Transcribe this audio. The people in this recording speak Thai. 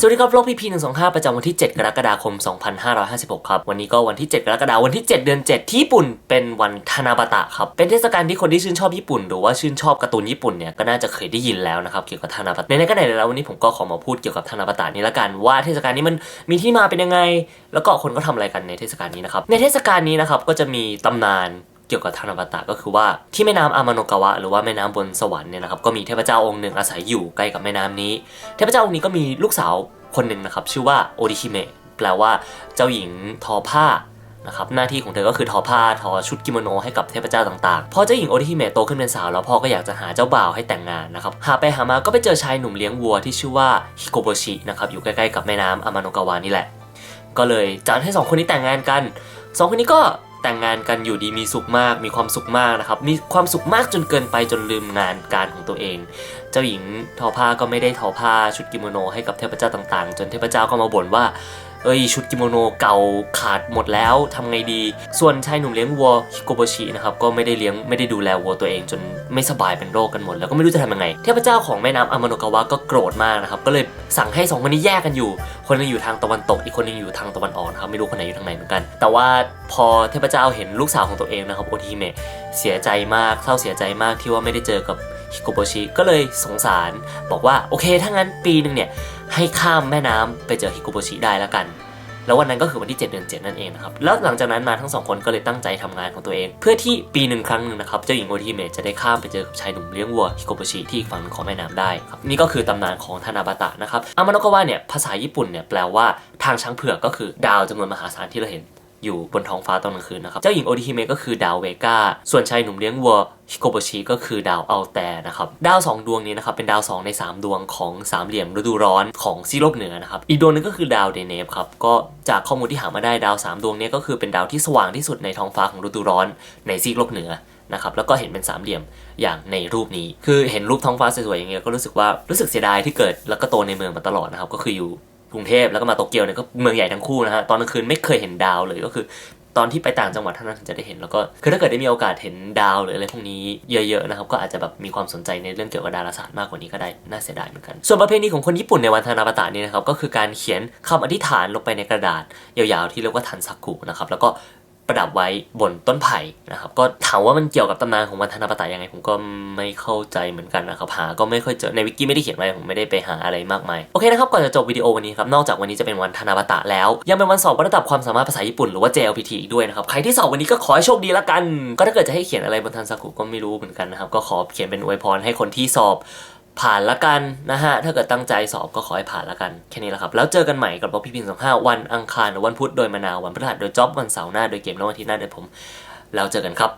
สวัสดีครับโลกพีพีหนึ่งสองห้าประจำวันที่ 7 กรกฎาคม 2556 ครับ วันนี้ก็วันที่ 7 กรกฎาคมวันที่ 7 เดือน 7 ที่ญี่ปุ่นเป็นวันทานาบาตะครับ เป็นเทศกาลที่คนที่ชื่นชอบญี่ปุ่น หรือว่าชื่นชอบการ์ตูนญี่ปุ่นเนี่ยก็น่าจะเคยได้ยินแล้วนะครับเกี่ยวกับทานาบาตะในๆก็ไหนแล้ววันนี้ผมก็ขอมาพูดเกี่ยวกับทานาบาตะนี้ละกันว่าเทศกาลนี้มันมีที่มาเป็นยังไง แล้วก็คนก็ทำอะไรกันในเทศกาลนี้นะครับในเทศกาลนี้นะครับก็จะมีตำนาน เกี่ยวกับทานบาตะก็คือว่าที่แม่น้ำอามาโนกาวะ หรือว่าแม่น้ำบนสวรรค์เนี่ยนะครับก็มีเทพเจ้าองค์หนึ่งอาศัยอยู่ใกล้กับแม่น้ำนี้ เทพเจ้าองค์นี้ก็มีลูกสาวคนหนึ่งนะครับชื่อว่าโอริชิเมะแปลว่าเจ้าหญิงทอผ้านะครับหน้าที่ของเธอก็คือทอผ้าทอชุดกิโมโนให้กับเทพเจ้าต่างๆ พอเจ้าหญิงโอริชิเมะโตขึ้นเป็นสาวแล้วพ่อก็อยากจะหาเจ้าบ่าวให้แต่งงานนะครับ หาไปหามาก็ไปเจอชายหนุ่มเลี้ยงวัวที่ชื่อว่าฮิโกโบชินะครับอยู่ใกล้ๆกับแม่น้ำอามาโนกวะนี่แหละ ก็เลยจัดให้สองคนนี้แต่งงานกันสองคนนี้ก็ แต่งงานกันอยู่ดีมีสุขมาก มีความสุขมากนะครับ มีความสุขมากจนเกินไปจนลืมงานการของตัวเอง เจ้าหญิงทอผ้าก็ไม่ได้ทอผ้าชุดกิโมโนให้กับเทพเจ้าต่างๆ จนเทพเจ้าก็มาบ่นว่า เอ้ยชุดกิโมโนเก่าขาดหมดแล้วทำไงดี ส่วนชายหนุ่มเลี้ยงวัวฮิโกโบชินะครับก็ไม่ได้เลี้ยงไม่ได้ดูแลวัวตัวเองจนไม่สบายเป็นโรคกันหมด แล้วก็ไม่รู้จะทำยังไง เทพเจ้าของแม่น้ำอามาโนกาวะก็โกรธมากนะครับ ก็เลยสั่งให้สองคนนี้แยกกันอยู่ คนนึงอยู่ทางตะวันตก อีกคนนึงอยู่ทางตะวันออกนะครับไม่รู้คนไหนอยู่ทางไหนเหมือนกัน แต่ว่าพอเทพเจ้าเห็นลูกสาวของตัวเองนะครับโอทิเมะเสียใจมากเศร้าเสียใจมากที่ว่าไม่ได้เจอกับ ฮิโกโบชิก็เลยสงสาร บอกว่าโอเคถ้างั้นปีหนึ่งเนี่ยให้ข้ามแม่น้ำไปเจอฮิโกโบชิได้แล้วกัน แล้ววันนั้นก็คือวันที่ 7 เดือน 7 นั่นเองนะครับ แล้วหลังจากนั้นมาทั้งสองคนก็เลยตั้งใจทำงานของตัวเอง เพื่อที่ปีหนึ่งครั้งหนึ่งนะครับเจ้าหญิงโอทิเมะจะได้ข้ามไปเจอกับชายหนุ่มเลี้ยงวัวฮิโกโบชิที่ฝั่งหนึ่งของแม่น้ำได้ครับนี่ก็คือตำนานของทานาบาตะนะครับอามาโนกาวะเนี่ยภาษาญี่ปุ่นเนี่ยแปลว่าทางช้างเผือกก็คือดาวจำนวนมหาศาลที่เราเห็น อยู่บนท้องฟ้าตอนกลางคืนนะครับ เจ้าหญิงโอริฮิเมะก็คือดาวเวกาส่วนชายหนุ่มเลี้ยงวัวฮิโกโบชิก็คือดาวอัลแตนะครับ ดาว 2 ดวงนี้นะครับเป็นดาว 2 ใน 3 ดวงของสามเหลี่ยมฤดูร้อนของซีโลกเหนือนะครับ อีกดวงนึงก็คือดาวเดเนฟครับ ก็จากข้อมูลที่หามาได้ดาว 3 ดวงนี้ก็คือเป็นดาวที่สว่างที่สุดในท้องฟ้าของฤดูร้อนในซีโลกเหนือนะครับแล้วก็เห็นเป็นสามเหลี่ยมอย่างในรูปนี้ คือเห็นรูปท้องฟ้าสวยๆอย่างเงี้ยก็รู้สึกว่ารู้สึกเสียดายที่เกิดแล้วก็โตในเมืองมาตลอดนะครับก็คืออยู่ กรุงเทพแล้วก็มาโตเกียวเนี่ยก็เมืองใหญ่ทั้งคู่นะฮะตอนกลางคืนไม่เคยเห็นดาวเลยก็คือตอนที่ไปต่างจังหวัดเท่านั้นถึงจะได้เห็นแล้วก็คือถ้าเกิดได้มีโอกาสเห็นดาวหรืออะไรพวกนี้เยอะๆนะครับก็อาจจะแบบมีความสนใจในเรื่องเกี่ยวกับดาราศาสตร์มากกว่านี้ก็ได้น่าเสียดายเหมือนกัน ส่วนประเพณีของคนญี่ปุ่นในวันธนาบตะนี่นะครับก็คือการเขียนคำอธิษฐานลงไปในกระดาษยาวๆที่เรียกว่าทันซักกุนะครับแล้วก็ ประดับไว้บนต้นไผ่นะครับ ก็ถามว่ามันเกี่ยวกับตำนานของวันธนาปตะยังไง ผมก็ไม่เข้าใจเหมือนกันนะครับ หาก็ไม่ค่อยเจอในวิกิไม่ได้เขียนไว้ผมไม่ได้ไปหาอะไรมากมาย โอเคนะครับ ก่อนจะจบวิดีโอวันนี้ครับ นอกจากวันนี้จะเป็นวันธนาปตะแล้ว ยังเป็นวันสอบระดับความสามารถภาษาญี่ปุ่นหรือว่า JLPT อีกด้วยนะครับ ใครที่สอบวันนี้ก็ขอให้โชคดีละกัน ก็ถ้าเกิดจะให้เขียนอะไรบนทันซักกุก็ไม่รู้เหมือนกันนะครับ ก็ขอเขียนเป็นอวยพรให้คนที่สอบ ผ่านละกันนะฮะ ถ้าเกิดตั้งใจสอบก็ขอให้ผ่านละกัน แค่นี้แหละครับ แล้วเจอกันใหม่กับบอกพี่พิงสองห้าวันอังคารหรือวันพุธโดยมะนาว วันพฤหัสโดยจ็อบวันเสาร์หน้าโดยเกมแล้ววันอาที่หน้าโดยผม แล้วเจอกันครับ